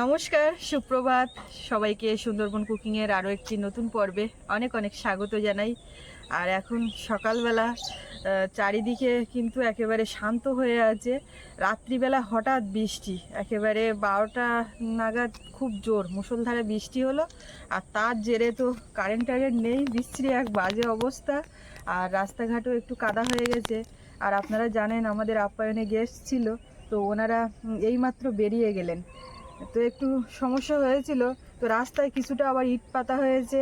নমস্কার, সুপ্রভাত। সবাইকে সুন্দরবন কুকিংয়ের আরও একটি নতুন পর্বে অনেক অনেক স্বাগত জানাই। আর এখন সকালবেলা চারিদিকে কিন্তু একেবারে শান্ত হয়ে আছে। রাত্রিবেলা হঠাৎ বৃষ্টি, একেবারে বারোটা নাগাদ খুব জোর, মুষলধারে বৃষ্টি হলো। আর তার জেরে তো কারেন্ট টারেন্ট নেই বিচ্ছিরি এক বাজে অবস্থা। আর রাস্তাঘাটও একটু কাদা হয়ে গেছে। আর আপনারা জানেন, আমাদের আপ্যায়নে গেস্ট ছিল, তো ওনারা এইমাত্র বেরিয়ে গেলেন। তো একটু সমস্যা হয়েছিল তো রাস্তায় কিছুটা আবার ইট পাতা হয়েছে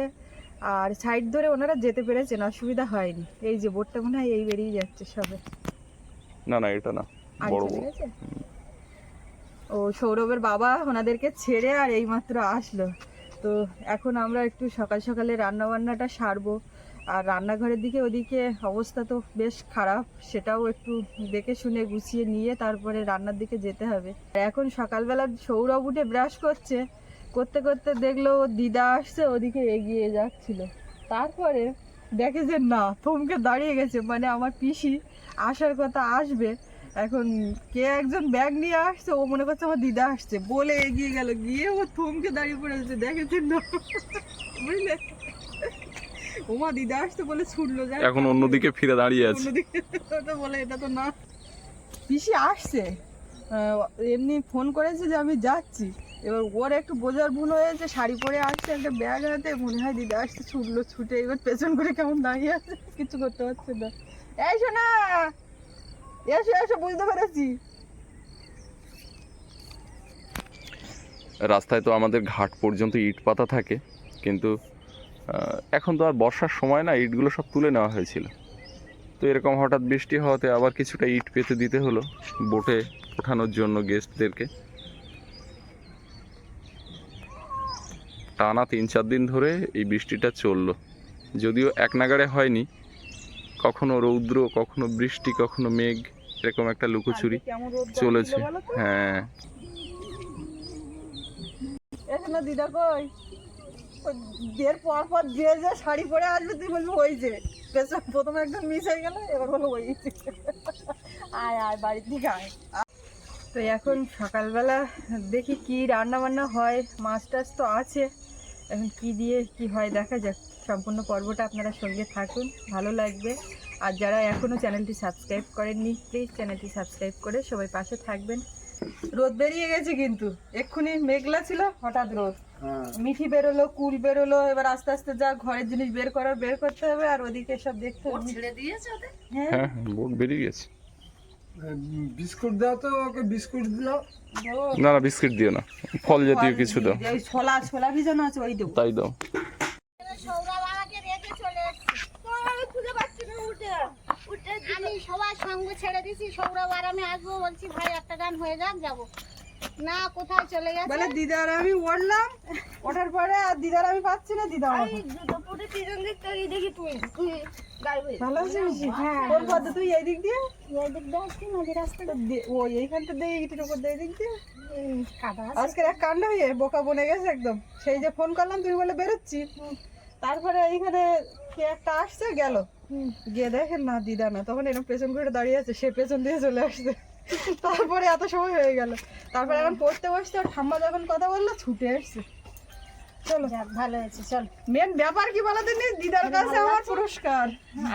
আর সাইড ধরে ওনারা যেতে পেরেছেন অসুবিধা হয়নি। এই যে বোর্ডটা মনে হয় এই বেরিয়ে যাচ্ছে সবে। না না এটা না বড় ও সৌরভের বাবা ওনাদেরকে ছেড়ে আর এইমাত্র আসলো। তো এখন আমরা একটু সকাল সকালে রান্না বান্নাটা সারবো। আর রান্নাঘরের দিকে ওদিকে অবস্থা তো বেশ খারাপ, সেটাও একটু দেখে শুনে গুছিয়ে নিয়ে তারপরে রান্নার দিকে যেতে হবে। এখন সকালবেলা সৌরভ উঠে ব্রাশ করছে, করতে করতে দেখল দিদা আসছে, ওদিকে এগিয়ে যাচ্ছিল। তারপরে দেখে যে না, থমকে দাঁড়িয়ে গেছে মানে আমার পিসি আসার কথা আসবে। এখন কে একজন ব্যাগ নিয়ে আসছে, ও মনে করছে আমার দিদা আসছে। বলে এগিয়ে গেল, গিয়ে ও থমকে দাঁড়িয়ে পড়েছে দেখেছেন না? বুঝলে? ওমা দিদা আসছে বলে ছুটলো যায় এখন অন্যদিকে ফিরে দাঁড়িয়ে আছে। অন্যদিকে তো বলে এটা তো না। পিসি আসছে। এমনি ফোন করেছে যে আমি যাচ্ছি। এবার ওর একটু বোঝার ভুল হয়েছে শাড়ি পরে আসছে একটা ব্যাগ হাতে মনে হয় দিদা আসছে ছুটলো ছুটে এবার পেছন করে কেমন দাঁড়িয়ে আছে কিছু করতে পারছে না। এই শোনা এসো এসো বুঝতে পেরেছি। রাস্তায় তো আমাদের ঘাট পর্যন্ত ইট পাতা থাকে কিন্তু এখন তো আর বর্ষার সময় না ইটগুলো সব তুলে নেওয়া হয়েছিল। তো এরকম হঠাৎ বৃষ্টি হওয়াতে আবার কিছুটা ইট পেতে দিতে হলো বোটে ওঠানোর জন্য গেস্টদেরকে। টানা তিন চার দিন ধরে এই বৃষ্টিটা চলল। যদিও এক নাগাড়ে হয়নি কখনো রৌদ্র কখনো বৃষ্টি কখনো মেঘ এরকম একটা লুকোচুরি চলেছে। হ্যাঁ। দিদা কই? বিয়ের পর পর যে যে শাড়ি পরে আসবে, তুই বলবি, ওই যে। প্রথমে একদম মিস হয়ে গেল, এবার বলো ওই। আয় আয়, বাড়ির দিকে আয়। তো এখন সকালবেলা দেখি কি রান্না বান্না হয়, মাছ টাছ তো আছে। এখন কি দিয়ে কি হয়, দেখা যাক। সম্পূর্ণ পর্বটা আপনারা সঙ্গে থাকুন, ভালো লাগবে। আর যারা এখনও চ্যানেলটি সাবস্ক্রাইব করেননি প্লিজ চ্যানেলটি সাবস্ক্রাইব করে সবাই পাশে থাকবেন। রোদ বেরিয়ে গেছে কিন্তু, এক্ষুনি মেঘলা ছিল, হঠাৎ রোদ। মিঠি বেরোলো কুল বেরোলো এবার আস্তে আস্তে যা ঘরের জিনিস বের করার বের করতে হবে আর ওদিকে সব দেখতে হবে। হ্যাঁ। হ্যাঁ হ্যাঁ বোট বেরিয়ে গেছে। বিস্কুট দাও তো ওকে বিস্কুট দিও। না না বিস্কিট দিও না। ফল জাতীয় কিছু দাও। ওই ছোলা ছোলা ভিজানো আছে ওই দেবো। তাই দাও। আমি সবার সঙ্গ ছেড়ে দিছি সৌরভ আর আমি আসব বলছি ভাই একটা গান হয়ে যাক যাব। না কোথায় চলে গেছে? বলে দিদার আমি উঠলাম ওঠার পরে আর দিদার আমি পাচ্ছি না দিদা আমি পুরো তিনজন দিক থেকে দেখি তুই তুই ভালো আছিস? হ্যাঁ। কোন পথে তুই এই দিক দিয়ে? এই দিক দিয়ে আসছি নদী রাস্তা তো দে- এইখানটা দিয়ে ইটের উপর দিয়ে দিক দিয়ে? আজকের এক কাণ্ড হয়ে বোকা বনে গেছে একদম। সেই যে ফোন করলাম তুমি বলে বেরোচ্ছি। তারপরে এইখানে কে একটা আসছে গেল। গিয়ে দেখেন না দিদা না। তখন এরকম পেছন করে দাঁড়িয়ে আছে সে পেছন দিয়ে চলে আসছে। তারপরে এত সময় হয়ে গেল। তারপরে এখন পড়তে বসতে ওর ঠাম্মা যখন কথা বলল ছুটে এসছে। চলো। ভালো হয়েছে চল। মেন ব্যাপার কি বলতে নেই দিদার কাছে আমার পুরস্কার।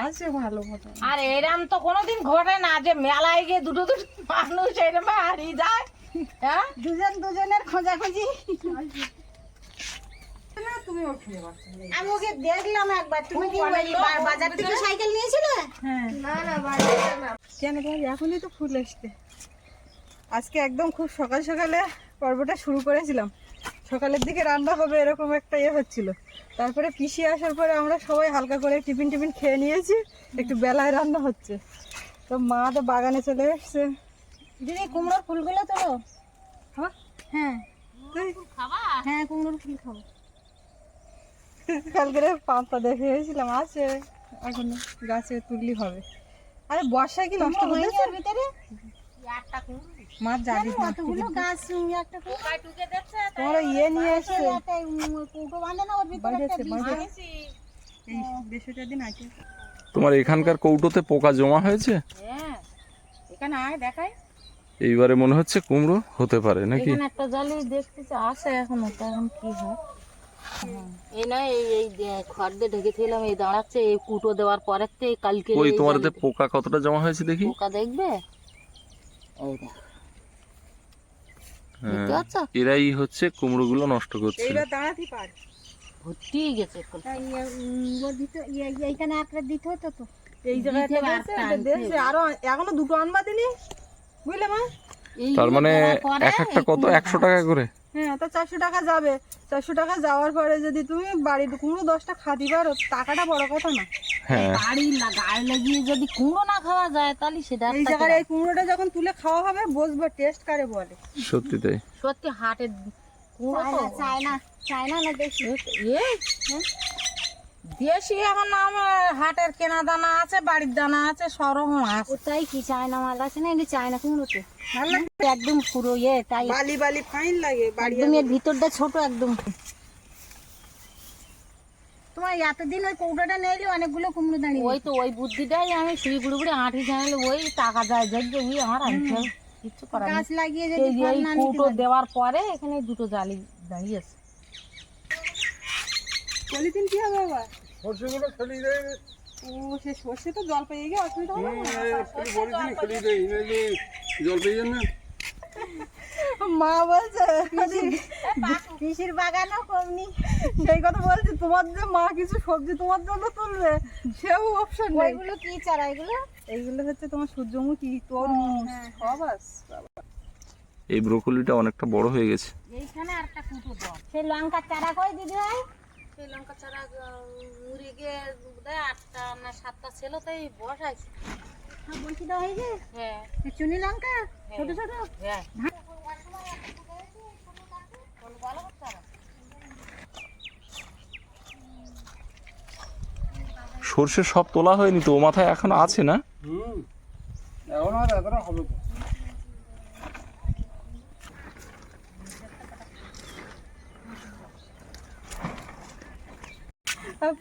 আছে ভালো মতো। আর এরম তো কোনোদিন ঘটে না যে মেলায় গিয়ে দুটো দুটো মানুষ এরম হারিয়ে যায়। হ্যাঁ? দুজন দুজনের খোঁজাখুঁজি। তুমি আমি ওকে দেখলাম একবার। তুমি কি বাজার থেকে সাইকেল নিয়েছিলে? হ্যাঁ। না না বাজার কেন এখনই তো ফুল এসছে। আজকে একদম খুব সকাল সকালে পর্বটা শুরু করেছিলাম। সকালের দিকে রান্না হবে এরকম একটা ইয়ে হচ্ছিল। তারপরে পিসি আসার পরে আমরা সবাই হালকা করে টিফিন টিফিন খেয়ে নিয়েছি একটু বেলায় রান্না হচ্ছে। তো মা তো বাগানে চলে এসছে। দিদি কুমড়োর ফুলগুলো তোলো? হ্যাঁ? হ্যাঁ। তাই? হ্যাঁ কুমড়োর ফুল খাব। কালকে পাতা দেখে এসেছিলাম আছে। এখন গাছে তুললি হবে। আরে বর্ষায় কি নষ্ট ওর ভিতরে? না কতগুলো গাছ একটা তোমার ওই ইয়ে নিয়ে বাঁধে না ওর ভিতরে একটা। আছে। এই দিন আছে তোমার এখানকার কৌটোতে পোকা জমা হয়েছে? হ্যাঁ এখানে আয় দেখাই। এইবারে মনে হচ্ছে কুমড়ো হতে পারে নাকি? এখানে একটা জালি দেখতেছি আছে এখনও তো এখন কি হয়? এই নয় এই এই খড় দিয়ে ঢেকেছিলাম এই দাঁড়াচ্ছে এই কুটো দেওয়ার পরের থেকে কালকে ওই এই তোমার জালিতে- পোকা কতটা জমা হয়েছে দেখি? পোকা দেখবে? হ্যাঁ, দেখতে পাচ্ছ? এরাই হচ্ছে কুমড়োগুলো নষ্ট করছে। এইবার দাঁড়াতে পার। ভর্তি গেছে এখন। তা ইয়ে, ইয়ে, ইয়ে, এইখানে একটা দিতে হতো তো। এই জায়গায় আর এখনও দুটো আনবা দিনি? বুঝলে মা? তার মানে এক একটা কত? একশো টাকা করে? হ্যাঁ তো চারশো টাকা যাবে। চারশো টাকা যাওয়ার পরে যদি তুমি বাড়ির কুমড়ো দশটা খাতি পারো টাকাটা বড় কথা না। হ্যাঁ। বাড়ি লাগা- গায়ে লাগিয়ে যদি কুমড়ো না খাওয়া যায় তাহলে সেটা এই জায়গার এই কুমড়োটা যখন তুলে খাওয়া হবে বসবো টেস্ট কারে বলে। সত্যি তাই। সত্যি হাটের কুমড়ো চায়না চায়না না দেখি এ? দেশি এখন আমার হাটের কেনা দানা আছে বাড়ির দানা আছে সরকম আছে। ওটাই কি চায়না মাল আছে না এটি চায়না কুমড়ো তো একদম পুরো ইয়ে তাই। বালি বালি ফাইন লাগে একদম এর ভিতরটা ছোট একদম। তোমার এতদিন ওই কৌটোটা নেইলে অনেকগুলো কুমড়ো দাঁড়িয়ে ওই তো ওই বুদ্ধিটাই আমি শুয়ে গুড়ি গুড়ি আঁটি জানালে ওই টাকা যায় দেখবে ওই আমার আনতে কিচ্ছু করার গাছ লাগিয়ে যদি ফল কৌটো দেওয়ার পরে এখানে দুটো জালি দাঁড়িয়েছে পলিথিন কি হবে বাবা সর্ষেগুলো খেলিয়ে দেয়। ও সে সর্ষে তো জল পেয়ে গিয়ে অসুবিধা হবে না? জল পেয়ে যান মা বলছে পিসির বাগানও কমনি। সেই কথা বলছি তোমার যে মা কিছু সবজি তোমার জন্য তুলবে সেও অপশন নেই। ওইগুলো কি চারা এগুলো? এইগুলো হচ্ছে তোমার সূর্যমুখী তরমুজ সব আছে এই ব্রোকলিটা অনেকটা বড় হয়ে গেছে। এইখানে আর কুটো দাও সেই লঙ্কার চারা কই দিদি ভাই? সেই লঙ্কা ছাড়া মুড়ি গিয়ে দেয় আটটা না সাতটা ছিল তাই বসাইছে হ্যাঁ, বলছি দাও এই যে হ্যাঁ। চুনি লঙ্কা ছোট ছোট। হ্যাঁ। সর্ষে সব তোলা হয়নি তো মাথায় এখন আছে না? হুম। এখন আর এতটা হবে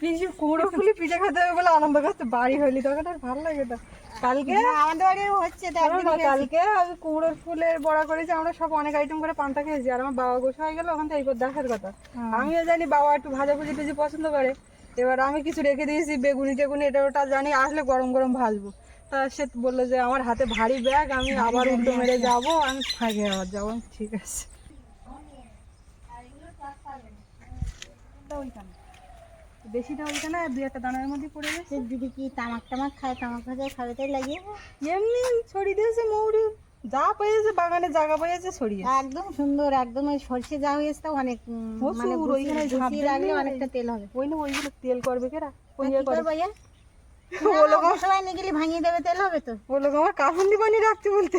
পিসি কুমড়ো ফুলি পিঠে খেতে হবে বলে আনন্দ করছে। বাড়ি হইলি তখন আর ভালো লাগে না কালকে আমাদের বাড়ি হচ্ছে তো। কালকে আমি কুমড়োর ফুলের বড়া করেছি আমরা সব অনেক আইটেম করে পান্তা খেয়েছি আর আমার বাবা গোসা হয়ে গেল ওখান থেকে এইবার দেখার কথা। আমিও জানি বাবা একটু ভাজা ভুজি টুজি পছন্দ করে। এবার আমি কিছু রেখে দিয়েছি বেগুনি টেগুনি এটা ওটা জানি আসলে গরম গরম ভাজবো। তা সে বলল যে আমার হাতে ভারী ব্যাগ আমি আবার উল্টো মেরে যাব আমি ফাঁকে আবার যাব ঠিক আছে। বেশিটা ওইখানে দু একটা দানার মধ্যে পড়ে গেছে। দিদি কি তামাক টামাক খায় তামাক ভাজা খাবে তাই লাগিয়ে এমনি ছড়িয়ে দিয়েছে মৌরি। যা পেয়েছে বাগানে জায়গা পেয়েছে ছড়িয়ে একদম সুন্দর একদম ওই সর্ষে যা হয়েছে তো অনেক মানে ওইখানে ঝাঁপ রাখলে অনেকটা তেল হবে। ওই না ওইগুলো তেল করবে কেরা? ওই ইয়ে করে করব? ও লোক সবাই নিয়ে গেলে ভাঙিয়ে দেবে তেল হবে তো? ও লোক আমার কাফুন্দি বানিয়ে রাখতে বলতে।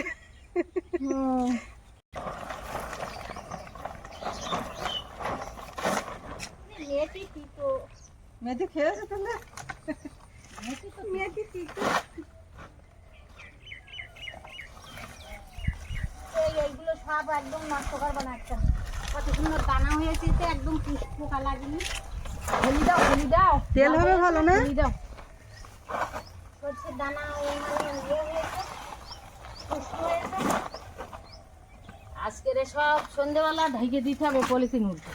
হুম। খেয়েছে তাহলে? এইগুলো সব একদম নষ্ট করব না একটা। কত সুন্দর দানা হয়েছে তো একদম পোকা লাগেনি হলি দাও হলি দাও। তেল হবে ভালো না? হলি দাও। সর্ষের দানা মানে ইয়ে আজকের সব সন্ধেবেলা ঢেকে দিতে হবে পলিথিন উঠে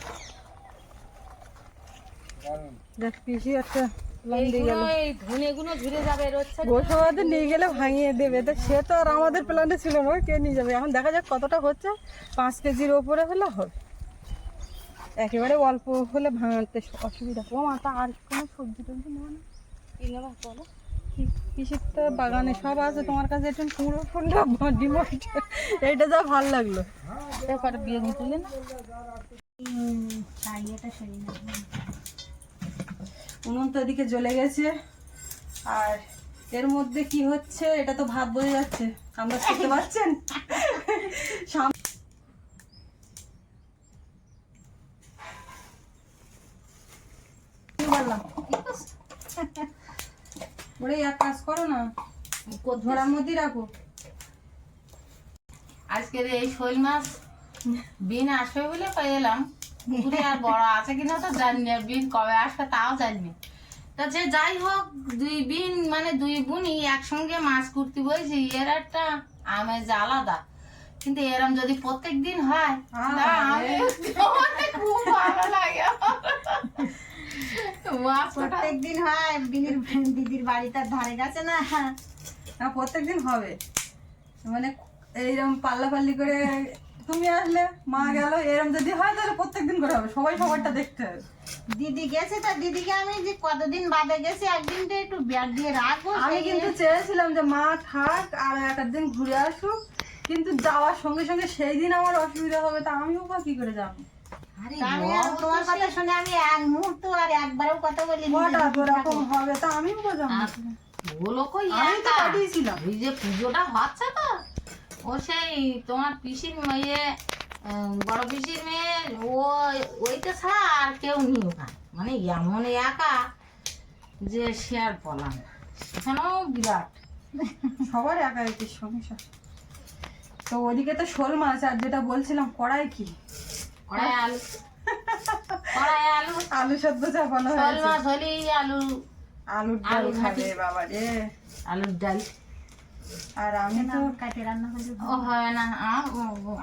দেখ পিসি একটা নিয়ে গেলে ভাঙিয়ে দেবে। তো সে তো আর আমাদের প্ল্যানে ছিল না কে নিয়ে যাবে? এখন দেখা যাক কতটা হচ্ছে। পাঁচ কেজির ওপরে হলে হবে। একেবারে অল্প হলে ভাঙাতে অসুবিধা। ও আর কোনো সবজি টবজি না? বলো পিসির তো বাগানে সব আছে। তোমার কাছে একটু কুমড়ো ফুলটা ডিমোট এইটা যা ভালো লাগল। এবার বিয়ে তুলে না এটা সরি না। উনুন তো এদিকে জ্বলে গেছে। আর এর মধ্যে কি হচ্ছে এটা তো ভাত বোঝা যাচ্ছে। আমরা করতে পারছেন সাম- কি বললাম ওরে, এক কাজ করো না। আজকের এই শৈল মাছ বিন আসবে বলে পেয়ে এলাম। আর বড় আছে কিনা তো জানি না বিন কবে আসবে তাও জানি না। তা যে যাই হোক দুই বিন মানে দুই বোনই একসঙ্গে মাছ করতে বলছি এর একটা আমেজ আলাদা। কিন্তু এরম যদি প্রত্যেক দিন হয় খুব ভালো লাগে। প্রত্যেক দিন হয় বিনির দিদির বাড়িটার ধারে গেছে না। না প্রত্যেকদিন হবে। মানে এইরকম পাল্লা পাল্লি করে তুমি আসলে মা গেল এরকম যদি হয় তাহলে প্রত্যেকদিন করে হবে সবাই সবারটা দেখতে হবে। দিদি গেছে তা দিদিকে আমি যে কতদিন বাদে গেছি একদিন তো একটু ব্যাগ দিয়ে রাখব আমি কিন্তু চেয়েছিলাম যে মা থাক আর এক দিন ঘুরে আসুক কিন্তু যাওয়ার সঙ্গে সঙ্গে সেই দিন আমার অসুবিধা হবে তা আমিও বা কি করে যাব? আমি আর তোমার কথা শুনে আমি এক মুহূর্ত আর একবারও কথা বলি হঠাৎ ওরকম হবে তা আমিও বা যাব? বলো কই আমি তো পাঠিয়েছিলাম। ওই যে পুজোটা হচ্ছে তো ও সেই তোমার পিসির মেয়ে বড় পিসির মেয়ে ও ওইটা ছাড়া আর কেউ নেই ওখানে মানে এমন একা যে সে আর বলাম সেখানেও বিরাট। সবার একা একই সমস্যা তো ওদিকে তো শোল মাছ আর যেটা বলছিলাম কড়াই কি? কড়াই আলু। কড়াই আলু। আলু সেদ্ধ চাপানো শোল হয়েছে। মাছ হলেই আলু। আলুর ডাল খাবে বাবা রে আলুর ডাল। আর আমি তো কাটে রান্না করলে ও হয় না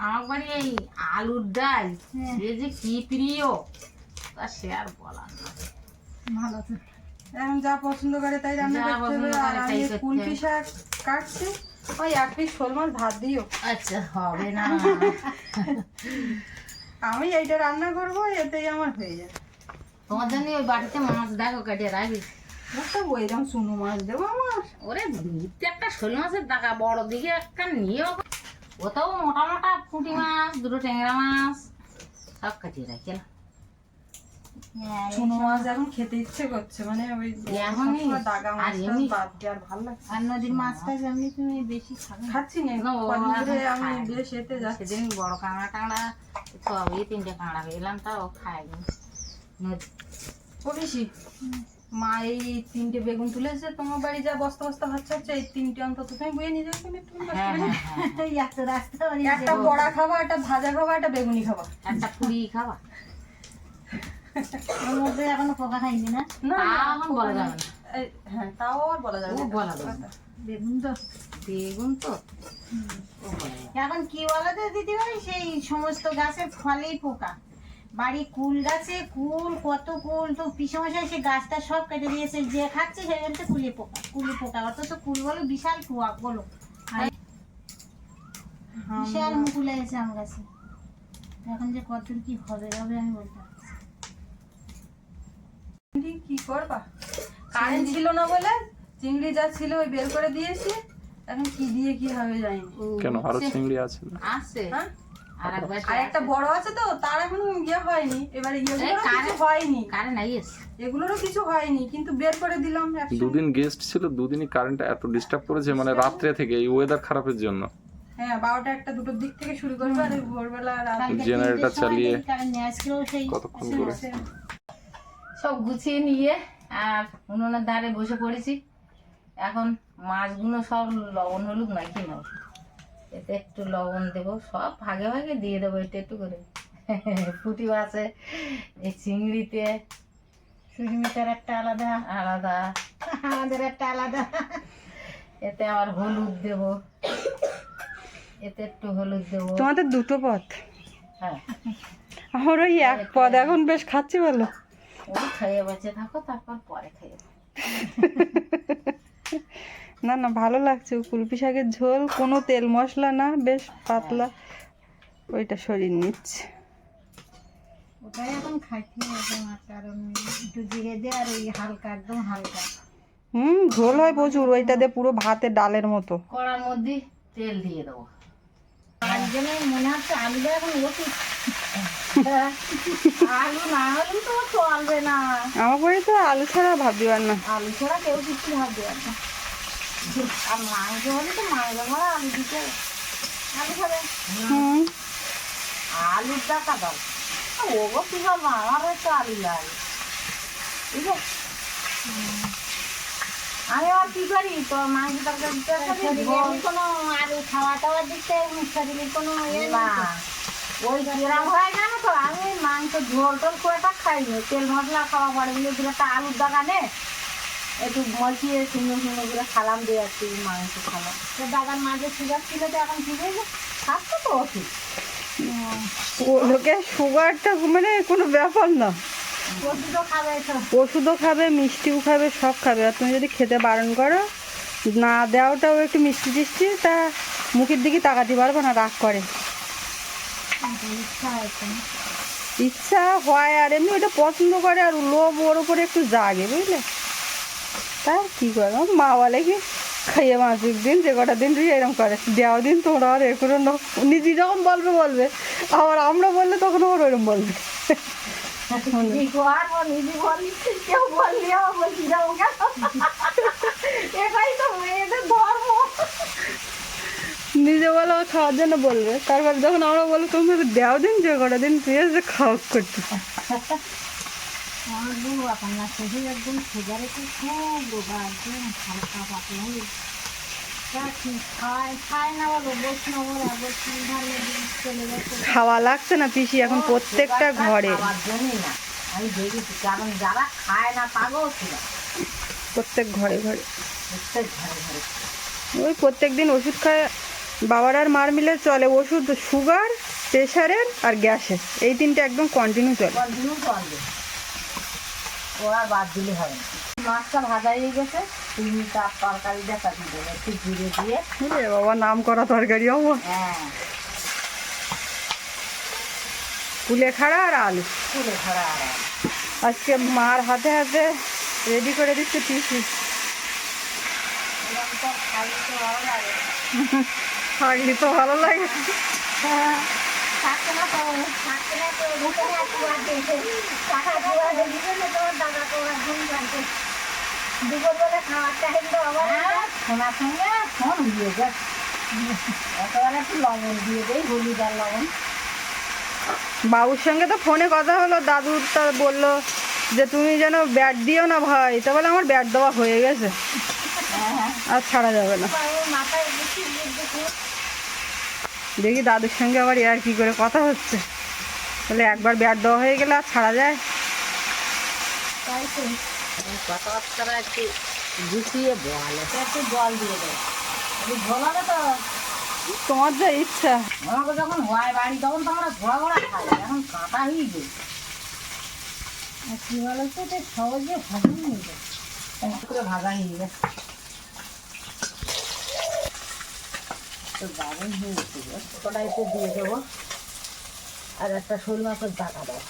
আমার বাড়ি এই আলুর ডাল। হ্যাঁ। এ যে কি প্রিয় তা সে আর বলার না। ভালো তো। এখন যা পছন্দ করে তাই রান্না করতে হবে আর আমি কুলপি শাক কাটছি ওই এক পিস শোল মাছ ভাত দিও। আচ্ছা হবে না। আমি এইটা রান্না করব এতেই আমার হয়ে যাবে। তোমার জন্য ওই বাড়িতে মাছ দেখো কাটিয়ে রাখি একটা ওইরকম চুনো মাছ দেবো আমার। ওরে দিতে একটা শোল মাছের বড় দিকে একটা নিয়েও ওটাও মোটা মোটা পুঁটি মাছ দুটো ট্যাংরা মাছ সব কাটিয়ে রাখি হ্যাঁ, চুনো মাছ এখন খেতে ইচ্ছে করছে মানে ওই দাগা আর মাছ বাদ দিয়ে আর ভালো লাগছে আর নদীর মাছটা যেমনি তুমি বেশি খাচ্ছি না আমি বেশ এতে যাচ্ছি সেদিন বড় কাঁকড়া টাংড়া সবই তিনটে কাঁকড়া পেলাম তাও খাইনি নদী ও বেশি? মা এই তিনটে বেগুন তুলেছে তোমার বাড়ি যা বস্তা বস্তা হচ্ছে হচ্ছে এই তিনটে অন্তত তুমি বয়ে নিয়ে যাবে একটু হ্যাঁ হ্যাঁ হ্যাঁ। এত রাস্তা একটা বড়া খাবা একটা ভাজা খাবা একটা বেগুনি খাবা। একটা পুরি খাবা। ওর মধ্যে এখনও পোকা খাইনি না? না এখন বলা যাবে না। হ্যাঁ তাও আর বলা যাবে বলা যাবে বেগুন তো। বেগুন তো। বলা। এখন কি বলতো দিদি ভাই সেই সমস্ত গাছের ফলেই পোকা। বাড়ি কুল গাছে কুল কত কুল তো পিসমশাই সে গাছটা সব কেটে দিয়েছে যে খাচ্ছে সে বলছে কুলি পোকা কুলি পোকা অথচ কুল বলো বিশাল কুয়া বলো। বিশাল মুকুল এসেছে আম গাছে। এখন যে কত কি হবে হবে আমি বলতে পারছি কি করবা? কারেন্ট ছিল না বলে চিংড়ি যা ছিল ওই বের করে দিয়েছি এখন কি দিয়ে কি হবে জানি কেন? আরও চিংড়ি আছে না? আছে। হ্যাঁ? আর একটা বড় আছে তো তার এখন ইয়ে হয়নি। এবারে কিছু হয়নি। কারে এগুলোরও কিছু হয়নি কিন্তু বের করে দিলাম দুদিন গেস্ট ছিল দুদিনই কারেন্টটা এত ডিস্টার্ব করেছে মানে রাত্রে থেকে এই ওয়েদার খারাপের জন্য। হ্যাঁ বারোটা একটা দুটোর দিক থেকে শুরু করবে আর ভোরবেলা চালিয়ে কারেন্ট কতক্ষণ করে? সব গুছিয়ে নিয়ে আর উনুনের ধারে বসে পড়েছি। এখন মাছগুলো সব লবণ হলুদ মাখিয়ে নেব এতে একটু লবণ দেবো। সব ভাগে ভাগে দিয়ে দেবো একটু একটু করে। পুঁটি মাছে এই চিংড়িতে সুস্মিতার একটা আলাদা আলাদা আমাদের একটা আলাদা। এতে আবার হলুদ দেবো। এতে একটু হলুদ দেবো। তোমাদের দুটো পথ হ্যাঁ। আমার ওই এক পদ এখন বেশ খাচ্ছি বলো। ওই খেয়ে বেঁচে থাকো তারপর পরে খেয়ে না না ভালো লাগছে। কুলপি শাকের ঝোল কোনো তেল মশলা না বেশ পাতলা। ওইটা শরীর নিচ্ছে। ওটাই এখন খাইতে কারণ একটু জিরে দিয়ে আর ওই হালকা একদম হালকা। হুম ঝোল হয় প্রচুর। ওইটা দিয়ে পুরো ভাতের ডালের মতো। কড়ার মধ্যে তেল দিয়ে দেবো। জন্য মনে হচ্ছে আলুটা এখন ওষুধ আলু না তো চলবে না। আমার বাড়ি তো আলু ছাড়া পার না। আলু ছাড়া কেউ কিছু ভাববে না। আর মাংস হলে তো মাংস মারা আলু দিতে আলু খাবে? আলুর টাকা দাও। ওগো কি করব আমার হয়তো আলু লাগে ঠিক আছে আমি আর কি করি? তো মাংস শরীরে কোনো আলু খাওয়া দিক থেকে শরীরে কোনো ইয়ে না। ওই কিরম হয় তো? আমি মাংস ঝোল টোল খুব একটা খাই না তেল মশলা খাওয়া পড়ে বলে দু একটা আলুর দোকানে একটু মলচিয়ে সুন্দর সুন্দর করে খালাম দিয়ে একটু মাংস খালাম তো দাদার মাঝে সুগার ছিল তো এখন ঠিক হয়েছে? স্বাস্থ্য তো ওষুধ লোকে সুগারটা মানে কোনো ব্যাপার না। ওষুধও খাবে সব ওষুধও খাবে মিষ্টিও খাবে সব খাবে। আর তুমি যদি খেতে বারণ করো না দেওয়াটাও একটু মিষ্টি টিষ্টি তা মুখের দিকে তাকাতে পারব না রাগ করে। ইচ্ছা ইচ্ছা হয় আর এমনি ওটা পছন্দ করে আর লোভ ওর উপরে একটু জাগে বুঝলে? তার কি করে মা বলে কি খাইয়ে মাসিক দিন যে কটা দিন তুই এরকম করে। দেওয়া দিন তোমরা আর এ করে নাও নিজে যখন বলবে বলবে। আবার আমরা বললে তখন ওর ওরকম বলবে। নিজে বলি খাওয়ার জন্য বলবে। তারপর যখন আমরা বলব তুমি দেওয়া দিন যে কটা দিন তুই খাওয়া করতে। আমার বউ এখন শেষে একদম সুগারে তো খুব রোগা একদম হালকা পাতলা হয়ে। চলে খাওয়া লাগছে না পিসি এখন প্রত্যেকটা ঘরে। খাওয়ার জন্যই না। আমি দেখেছি কারণ যারা খায় না তাকেও ছিল। প্রত্যেক ঘরে ঘরে। প্রত্যেক ঘরে ঘরে। ওই প্রত্যেক দিন ওষুধ খায় বাবার আর মার মিলে চলে ওষুধ সুগার প্রেশারের আর গ্যাসের। এই তিনটে একদম কন্টিনিউ চলে। কন্টিনিউ করবে ও আর বাদ দিলে হবে না। মাছটা ভাজা হয়ে গেছে তুমি তার তরকারিটা কাটি দেবে একটু জিরে দিয়ে। বাবা নাম করা তরকারি হ্যাঁ। কুলে খাড়া আর আলু? ধরা আর আলু। আজকে মার হাতে হাতে রেডি করে দিচ্ছে পিসি এরকম তো ভালো লাগে। থাকলে তো ভালো লাগে। বাবুর সঙ্গে তো ফোনে কথা হলো, দাদু তা বলল যে তুমি যেন ব্যাট দিও না ভাই। তা বলে আমার ব্যাট দেওয়া হয়ে গেছে। আর ছাড়া যাবে না। মাথায় দেখি দাদুর সঙ্গে আবার আর কি করে কথা হচ্ছে। তাহলে একবার ব্যাট দেওয়া হয়ে গেলে আর ছাড়া যায়। তাই তো। একটু গুছিয়ে বল একটু জল দিয়ে দেয় তো। তোমার যা ইচ্ছা। আমাকে যখন হয় বাড়ি তখন তো আমরা ঘোরা ঘোরা খাই এখন কাঁটা হয়ে যায় আর কি বলো তো এটা সহজে ভাজা হয়ে যায় ভাজা হয়ে গেছে তো দারুণ হয়ে গো। কড়াইতে দিয়ে দেবো আর একটা শোল মাছের ডাকা দেবো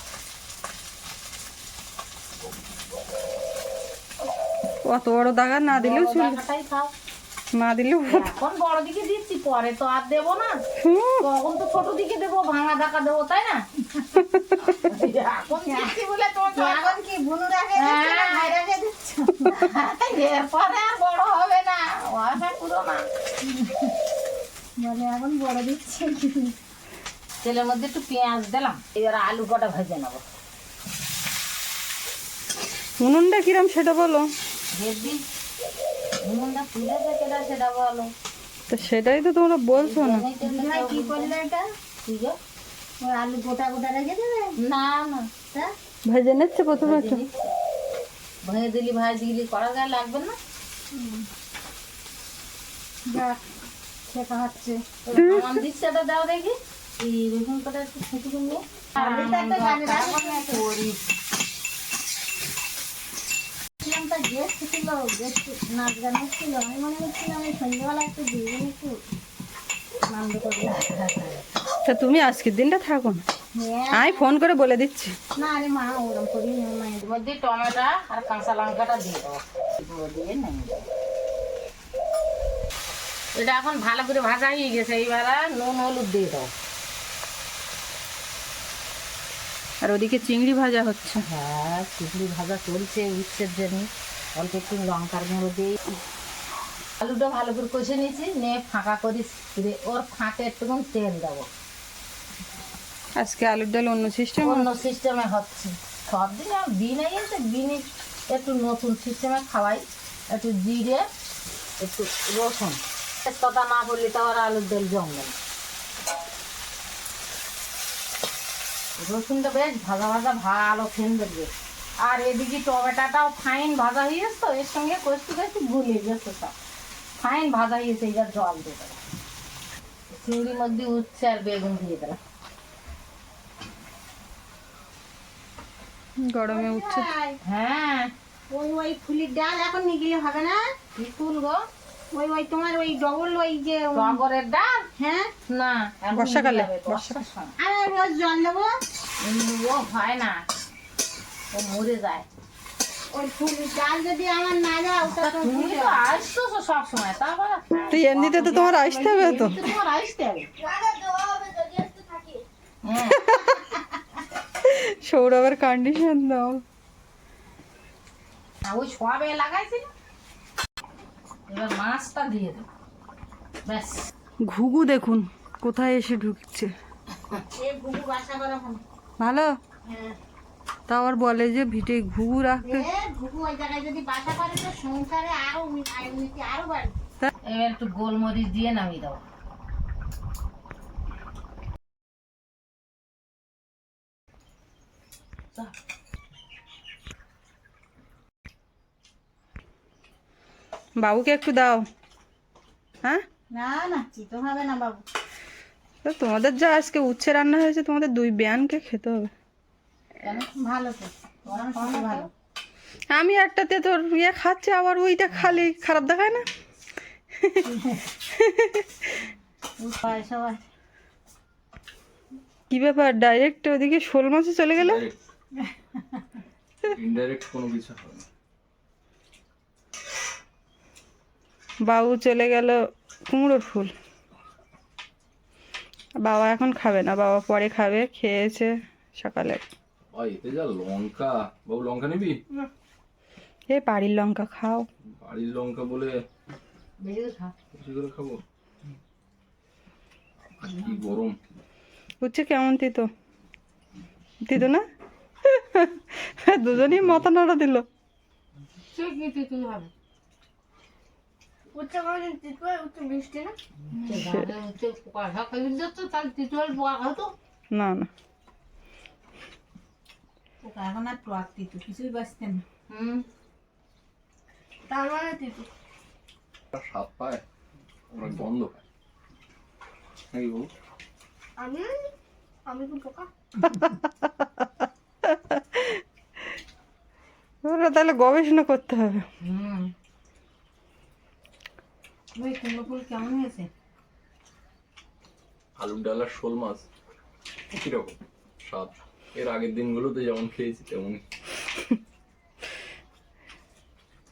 অত বড় দাগা না দিলেও খাও না দিলেও এখন বড় দিকে দিচ্ছি পরে তো আর দেবো না। তখন তো ছোট দিকে দেবো ভাঙা ডাকা দেবো তাই না? এখন দিচ্ছি বলে তোমাকে এখন কি বুনু রাখে হ্যাঁ। ভাই রাখে দিচ্ছ? এরপরে আর বড় হবে না আশা পুরো না। বলে এখন বড় দিচ্ছে। তেলের মধ্যে একটু পেঁয়াজ দিলাম এবার আলু কটা ভেজে নেব। উনুনটা কিরম সেটা বলো। ভেজবি? উনুনটা তুলেছে কেটা সেটা বলো। তো সেটাই তো তোমরা বলছো না। কি করলে এটা? ঠিক ওই আলু গোটা গোটা রেখে দেবে? না না। তা? ভেজে নিচ্ছে প্রথমে ভেজে ভেজে দিলি ভাজি দিলি করা যায় লাগবে না? যাক শেখা হচ্ছে দিকটা দাও দেখি। এই একটু নিয়ে গেস্ট ছিল গেস্ট নাচ গান ছিল আমি মনে করছিলাম সন্ধ্যেবেলা একটু দিয়ে একটু আনন্দ করব। তা তুমি আজকের দিনটা থাকো না। হ্যাঁ। আমি ফোন করে বলে দিচ্ছি। না রে মা ওরকম করি মায়ের মধ্যে টমেটো আর কাঁচা লঙ্কাটা দিয়ে দেবো দিয়ে। এটা এখন ভালো করে ভাজা হয়ে গেছে এইবার নুন হলুদ দিয়ে দাও। আর ওদিকে চিংড়ি ভাজা হচ্ছে। হ্যাঁ চিংড়ি ভাজা চলছে উচ্ছের জন্য। অল্প একটু লঙ্কার গুঁড়ো দিয়ে। আলুটা ভালো করে কষে নিয়েছি নিয়ে ফাঁকা করি ওর ফাঁকে একটুখানি তেল দেবো। আজকে আলুর ডাল অন্য সিস্টেম অন্য সিস্টেমে হচ্ছে। সব দিন দিনে এসে দিনে একটু নতুন সিস্টেমে খাওয়াই। একটু জিরে একটু রসুন। তেজপাতা না বললে তো আর আলুর ডাল জমবে না। রসুনটা বেশ ভাজা ভাজা ভালো ফেন দেবে আর এদিকে টমেটোটাও ফাইন ভাজা হয়ে তো এর সঙ্গে কষতে কষতে গুলে গেছে সব। ফাইন ভাজা হয়ে গেছে এবার জল দিয়ে দিলাম চিংড়ির মধ্যে উচ্ছে আর বেগুন দিয়ে দিলাম গরমে উঠছে হ্যাঁ ওই ওই ফুলির ডাল এখন নিয়ে গেলে হবে না। কি ফুল গো? ওই ওই তোমার ওই ডবল ওই যে টগরের ডাল? হ্যাঁ? না বর্ষাকালে, রোজ জল দেবো? ও হয় না। ও মরে যায়। এমনিতে তো তোমার আসতে হবে তো। সৌরভের কন্ডিশন দাও। ওই সবে লাগাইছিল? এবার মাছটা দিয়ে দেবো। ব্যাস। ঘুঘু দেখুন কোথায় এসে ঢুকছে। ভালো? তা আবার বলে যে ভিটে ঘুঘু রাখতে। এবার একটু গোলমরিচ দিয়ে নামিয়ে দেবো। বাবুকে একটু দাও। হ্যাঁ? না না চিতো হবে না বাবু। তো তোমাদের যা আজকে উচ্ছে রান্না হয়েছে তোমাদের দুই ব্যানকে খেতে হবে। কেন? ভালো তো। ভালো। আমি একটাতে তোর ইয়ে খাচ্ছে আবার ওইটা খালি খারাপ দেখায় না। কি ব্যাপার ডাইরেক্ট ওদিকে শোল মাছে চলে গেলে? ইনডাইরেক্ট কোনো কিছু হবে না। বাবু চলে গেল কুমড়োর ফুল। বাবা এখন খাবে না বাবা পরে খাবে খেয়েছে সকালে। এতে যা লঙ্কা। বাবু লঙ্কা নিবি? এ বাড়ির লঙ্কা খাও। বাড়ির লঙ্কা বলে বেশি করে খাব? কি গরম। উচ্ছে কেমন তিতো? তিতো না? দুজনই মাথা নাড়া দিল। সে কি তিতুল হবে উচ্চ করে চিতো উচ্চ বৃষ্টি না না না এখন আর টক দিত কিছুই বাঁচতে না। হুম তার মানে তিতো আর পায় ওরা গন্ধ পায় নাকি বাবু আমি আমি তো পোকা ওরা তাহলে গবেষণা করতে হবে। হুম। ওই কুমড়ো ফুল কেমন হয়েছে? আলুর ডাল আর শোল মাছ একই রকম স্বাদ? এর আগের দিনগুলোতে যেমন খেয়েছি তেমনই।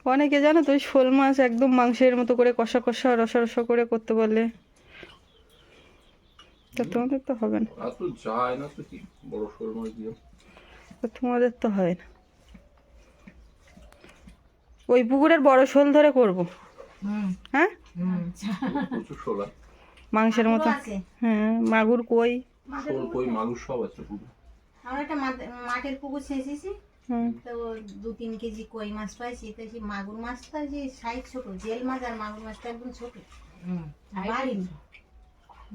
অনেকে জানো তো ওই শোল মাছ একদম মাংসের মতো করে কষা কষা রসা রসা করে করতে বলে তা তোমাদের তো হবে না। আর তো যায় না তো কি? বড় শোল মাছ দিয়ে তোমাদের তো হয় না। ওই পুকুরের বড় শোল ধরে করব? হুম। হ্যাঁ? প্রচুর শোল মাংসের মতো। হ্যাঁ মাগুর কই? শোল কই মাগুর সব আছে আমরা একটা মাঠ- মাঠের পুকুর ছেঁচেছি। তো দু তিন কেজি কই মাছ পাইছি। তো সেই মাগুর মাছটা যে সাইজ ছোট জেল মাছ আর মাগুর মাছটা একদম ছোট। হুম বাড়িনি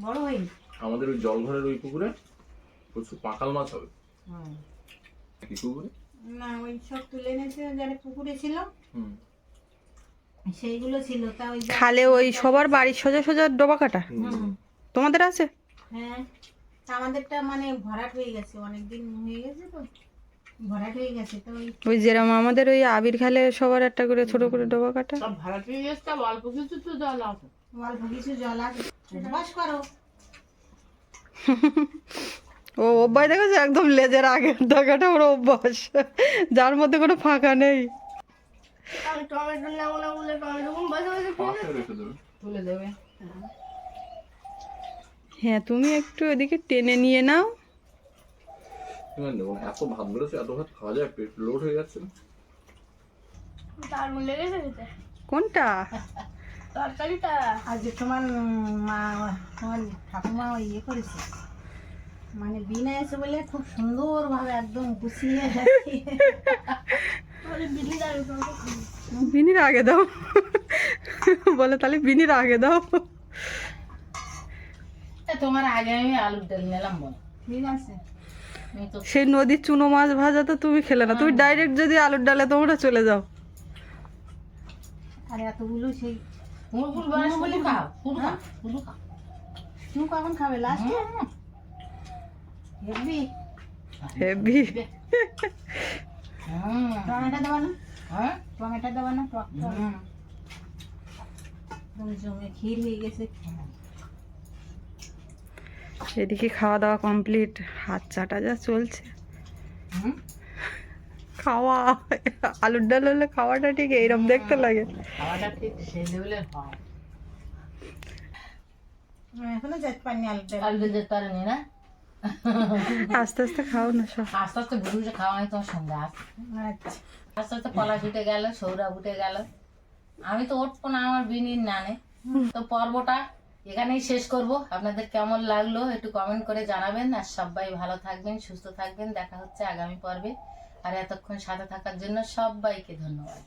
বড় হয়নি। আমাদের ওই জলঘরের ওই পুকুরে প্রচুর পাকাল মাছ হবে। হুম। কি পুকুরে? না ওই সব তুলে এনেছে যারা পুকুরে ছিল। হুম। সেইগুলো ছিল তা ওই খালে ওই সবার বাড়ির সোজা সোজা ডোবা কাটা। তোমাদের আছে? হ্যাঁ আমাদেরটা মানে ভরাট হয়ে গেছে অনেকদিন হয়ে গেছে তো ভরাট হয়ে গেছে তো ওই যেরকম আমাদের ওই আবির খালে সবার একটা করে ছোট করে ডোবা কাটা। সব ভাড়া পেয়ে যাচ্ছে অল্প কিছু তো জল আছে। অল্প কিছু জল আছে বাস করো। ও অভ্যাস দেখেছে একদম লেজের আগের দাগাটা ওর অভ্যাস। যার মধ্যে কোনো ফাঁকা নেই। আমি টমেটো নেব না বলে টমেটো বসে বসে দেবে। তুলে দেবে। হ্যাঁ তুমি একটু এদিকে টেনে নিয়ে নাও। এত ভাত বেরোচ্ছে এত ভাত খাওয়া যায় পেট লোড হয়ে যাচ্ছে দারুণ লেগেছে খেতে। কোনটা? তরকারিটা। আজ তোমার মা তোমার ঠাকুমা ইয়ে করেছে। মানে বিনা এসে বলে খুব সুন্দরভাবে একদম গুছিয়ে বিনির আগে দাও। বলে তাহলে বিনির আগে দাও। তোমার আগে আমি আলুর ডাল নিলাম বলো। ঠিক আছে। সেই নদীর চুনো মাছ ভাজা তো তুমি খেলে না। তুমি ডাইরেক্ট যদি আলুর ডালে তোমরা চলে যাও। আর এতগুলো সেই ফুল ফুল বানাস। বলি খাও ফুল খাও ফুল খাও তুমি কখন খাবে লাস্ট হুম, হেভি হুম, টমেটো দেবা না? হ্যাঁ, টমেটো দেবা না? টক। জমে ক্ষীর হয়ে গেছে। এদিকে খাওয়া দাওয়া কমপ্লিট। হাত চাটা যা চলছে। হুম, খাওয়া। আলুর ডাল হলে খাওয়াটা ঠিক এইরকম দেখতে লাগে। খাওয়াটা ঠিক সেই লেভেলের হয়। এখনও যেতে পারিনি আলুটা আলু যেতে পারেনি না? আস্তে আস্তে খাও না সব। আস্তে আস্তে ঘুরে ঘুরে খাওয়া হয় তোমার সঙ্গে আচ্ছা। আস্তে আস্তে পলাশ উঠে গেল সৌরভ উঠে গেল। আমি তো উঠবো না আমার বিনির নানে। তো পর্বটা এখানেই শেষ করব। আপনাদের কেমন লাগল একটু কমেন্ট করে জানাবেন। আর সবাই ভালো থাকবেন সুস্থ থাকবেন। দেখা হচ্ছে আগামী পর্বে। আর এতক্ষণ সাথে থাকার জন্য সবাইকে ধন্যবাদ।